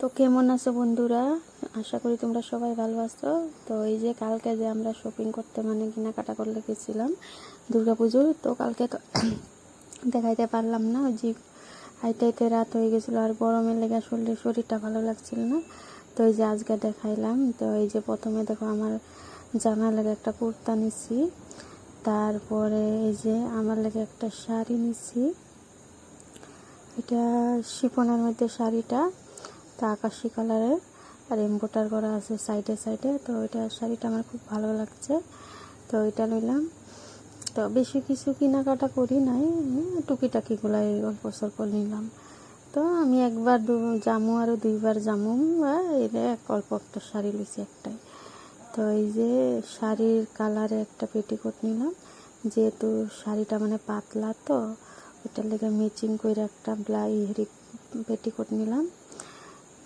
তো কেমন আছো বন্ধুরা? আশা করি তোমরা সবাই ভালো আছো। তো এই যে কালকে যে আমরা শপিং করতে মানে কেনাকাটা করলে গেছিলাম পুজোর তো কালকে তো দেখাইতে পারলাম না ওই যে হাইতে হাইতে রাত হয়ে গেছিল আর গরমের লেগে শরীর, শরীরটা ভালো লাগছিল না। তো এই যে আজকে দেখাইলাম, তো এই যে প্রথমে দেখো আমার জামার লেগে একটা কুর্তা নিছি, তারপরে এই যে আমার লেগে একটা শাড়ি নিছি। এটা শিফনের মধ্যে শাড়িটা। তা আকাশি কালারের আর এম্বোটার করা আছে সাইডে সাইডে। তো এটা শাড়িটা আমার খুব ভালো লাগছে। তো এটা নিলাম। তো বেশি কিছু কেনাকাটা করি নাই। টুকিটাকিগুলাই অল্প স্বল্প নিলাম। তো আমি একবার দু, জামু আরও দুইবার জামু এলে এক অল্প একটা শাড়ি লইছি একটাই। তো এই যে শাড়ির কালারে একটা পেটিকোট নিলাম। যেহেতু শাড়িটা মানে পাতলা, তো ওটার লেগে ম্যাচিং করে একটা ব্লাই হেরি পেটিকোট নিলাম।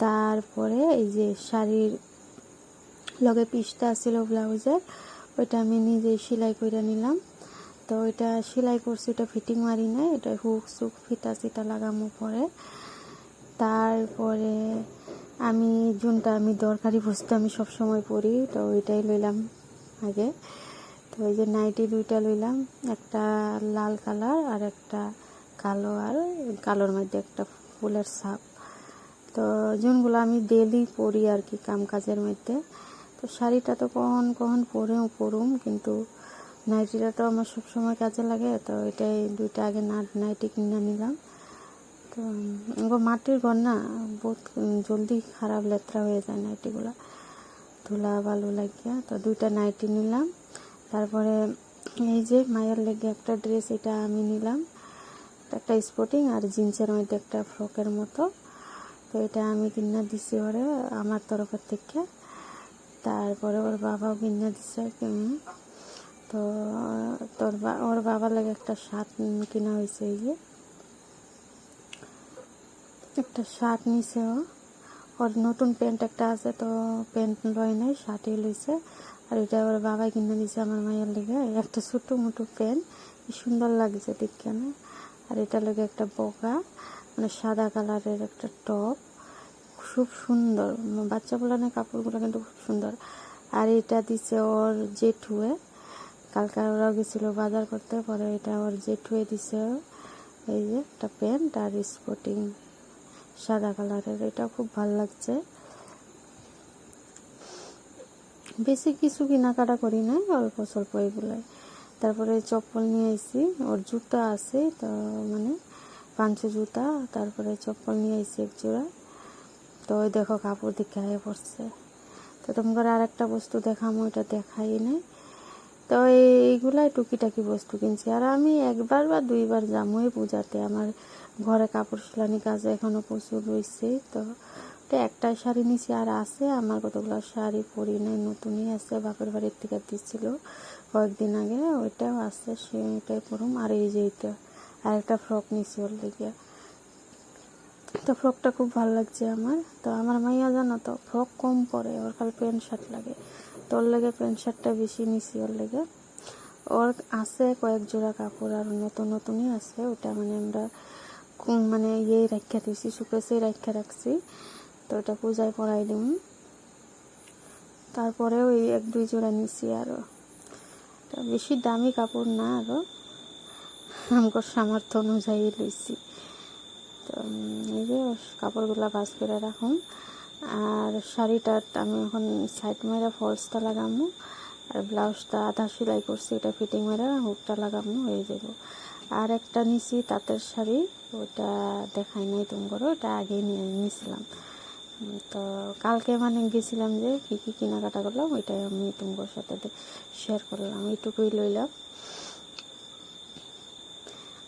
তারপরে এই যে শাড়ির লগে পিসটা ছিল ব্লাউজের, ওইটা আমি নিজেই সেলাই করে নিলাম। তো ওইটা সেলাই করছি, ওটা ফিটিং মারি নাই, এটা হুক সুক ফিতা সিটা লাগামো পরে। তারপরে আমি যোনটা আমি দরকারি বস্তু আমি সব সময় পরি, তো ওইটাই লইলাম আগে। তো ওই যে নাইটি দুইটা লইলাম, একটা লাল কালার আর একটা কালো, আর কালোর মধ্যে একটা ফুলের সাপ তো যোনগুলো আমি ডেলি পরি আর কি কাম কাজের মধ্যে। তো শাড়িটা তো কখন কখন পরেও পরুম, কিন্তু নাইটিটা তো আমার সবসময় কাজে লাগে, তো এটাই দুইটা আগে নাইটি কিনে নিলাম। তো মাটির ঘর না, বহুত জলদি খারাপ লেত্রা হয়ে যায় নাইটিগুলো। ধুলা বালু লাগিয়া, তো দুইটা নাইটি নিলাম। তারপরে এই যে মায়ের লেগে একটা ড্রেস, এটা আমি নিলাম। একটা স্পোর্টিং আর জিন্সের মধ্যে একটা ফ্রকের মতো। তো এটা আমি কিনা দিছি ওরে, আমার তরফের থেকে। তারপরে ওর বাবাও কিনা দিছে তো, তোর ওর বাবার লাগে একটা শার্ট কিনা হয়েছে এই যে। একটা শার্ট নিছে ও। ওর নতুন প্যান্ট একটা আছে, তো প্যান্ট লয় নাই, শার্টই লইছে। আর এটা ওর বাবা কিনে দিছে আমার মায়ের লেগে। একটা ছোটো মোটো প্যান্ট সুন্দর লাগছে দেখে না। আর এটা লেগে একটা বগা মানে সাদা কালারের একটা টপ। খুব সুন্দর। বাচ্চা বলানের কাপড়গুলো কিন্তু খুব সুন্দর। আর এটা দিছে ওর জেঠুয়ে। কালকে ওরাও গেছিল বাজার করতে, পরে এটা ওর জেঠুয়ে দিছে। এই যে একটা প্যান্ট আর স্পোর্টিং সাদা কালারের। এটা খুব ভালো লাগছে। বেশি কিছু কেনাকাটা করি না অল্প স্বল্প এগুলাই তারপরে চপ্পল নিয়ে আইছি। ওর জুতা আছে, তো মানে পাঁচশো জুতা। তারপরে চপ্পল নিয়ে আইছি এক জোড়া। তো ওই দেখো কাপড় দেখে হয়ে পড়ছে। তো তোমার আর একটা বস্তু দেখামো ওইটা দেখাই নাই। তো এই- এইগুলাই টুকিটাকি বস্তু কিনছি। আর আমি একবার বা দুইবার যামই পূজাতে। আমার ঘরে কাপড় সেলানি কাজ এখনও প্রচুর রয়েছে। তো একটাই শাড়ি নিছি আর আছে। আমার কতগুলো শাড়ি পরি নাই, নতুনই আছে, বাপের বাড়ির থেকে দিচ্ছিল কয়েকদিন আগে। ওইটাও আছে, সেটাই পরুম। আর এই যে আর একটা ফ্রক নিছি ওর লেগে। তো ফ্রকটা খুব ভালো লাগছে আমার। তো আমার মাইয়া জানো তো, ফ্রক কম পরে, ওর খালি প্যান্ট শার্ট লাগে। তো ওর লেগে প্যান্ট শার্টটা বেশি নিছি ওর লেগে। ওর আছে কয়েক জোড়া কাপড় আর নতুন নতুনই আছে, ওটা মানে আমরা মানে ইয়ে রাখা দিয়েছি শুকেছে রাখা রাখছি। তো ওটা পূজায় পরাই দিম। তারপরে ওই এক দুই জোড়া নিছি আরও বেশি দামি কাপড় না আরও আমার সামর্থ্য অনুযায়ী লইছি। এই যে কাপড়গুলো বাস করে রাখুন। আর শাড়িটা আমি এখন সাইড মেরা ফলসটা লাগামো। আর ব্লাউজটা আধা সেলাই করছি, এটা ফিটিং মেরা হুকটা লাগামো হয়ে যাব আর একটা নিছি তাঁতের শাড়ি, ওটা দেখাই নাই তোমার ওটা আগে নিয়ে নিয়েছিলাম তো কালকে মানে গেছিলাম যে কী কী কেনাকাটা করলাম, ওইটাই আমি তোমার সাথে শেয়ার করলাম, এইটুকুই লইলাম।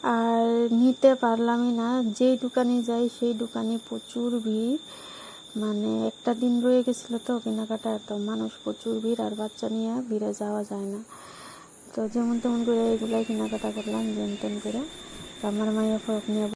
আর নিতে পারলামই না। যেই দোকানে যাই, সেই দোকানে প্রচুর ভিড়। মানে একটা দিন রয়ে গেছিল তো কেনাকাটা তো মানুষ প্রচুর ভিড় আর বাচ্চা নিয়ে ভিড়ে যাওয়া যায় না। তো যেমন তেমন করে এগুলাই কেনাকাটা করলাম যেমন তেমন করে আমার মায়ের ফরক নিয়ে